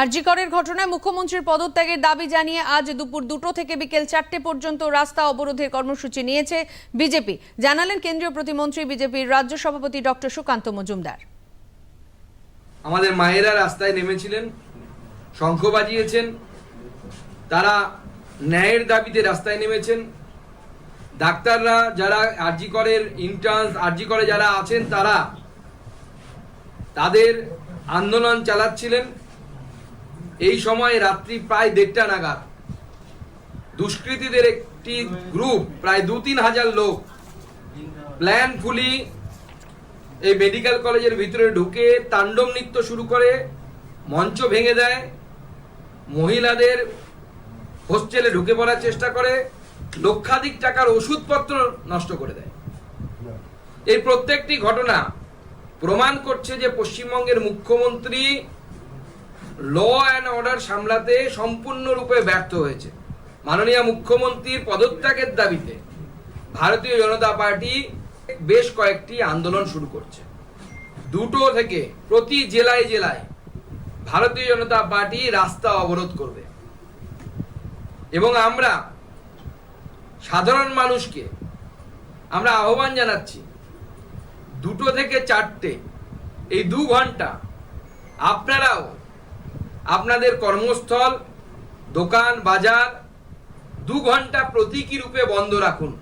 আরজিকরের ঘটনায় মুখ্যমন্ত্রীর পদত্যাগের দাবি জানিয়ে আজ দুপুর দুটো থেকে বিকেল চারটে পর্যন্ত রাস্তা অবরোধের কর্মসূচি নিয়েছে বিজেপি। জানালেন কেন্দ্রীয় প্রতিমন্ত্রী বিজেপির রাজ্য সভাপতি ডক্টর সুকান্ত মজুমদার। আমাদের মায়েরা রাস্তায় নেমেছিলেন, শঙ্খ বাজিয়েছেন, তারা ন্যায়ের দাবিতে রাস্তায় নেমেছেন। ডাক্তাররা যারা আরজি করের ইন্টার্নস আরজি করে যারা আছেন, তারা তাদের আন্দোলন চালাচ্ছিলেন। এই সময় রাত্রি প্রায় দেড়টা নাগাদ। দুষ্কৃতীদের একটি গ্রুপ, প্রায় দু তিন হাজার লোক প্ল্যানফুলি এই মেডিকেল কলেজের ভিতরে ঢুকে তাণ্ডব নৃত্য শুরু করে, মঞ্চ ভেঙে দেয়, মহিলাদের হোস্টেলে ঢুকে পড়ার চেষ্টা করে, লক্ষাধিক টাকার ওষুধপত্র নষ্ট করে দেয়। এই প্রত্যেকটি ঘটনা প্রমাণ করছে যে পশ্চিমবঙ্গের মুখ্যমন্ত্রী ল অ্যান্ড অর্ডার সামলাতে সম্পূর্ণরূপে ব্যর্থ হয়েছে। মাননীয় মুখ্যমন্ত্রীর পদত্যাগের দাবিতে ভারতীয় জনতা পার্টি বেশ কয়েকটি আন্দোলন শুরু করছে। দুটো থেকে প্রতি জেলায় জেলায় ভারতীয় জনতা পার্টি রাস্তা অবরোধ করবে। এবং আমরা সাধারণ মানুষকে আমরা আহ্বান জানাচ্ছি, দুটো থেকে চারটে, এই দু ঘণ্টা আপনারাও আপনাদের কর্মস্থল দোকান বাজার দু ঘণ্টা প্রতীকী রূপে বন্ধ রাখুন।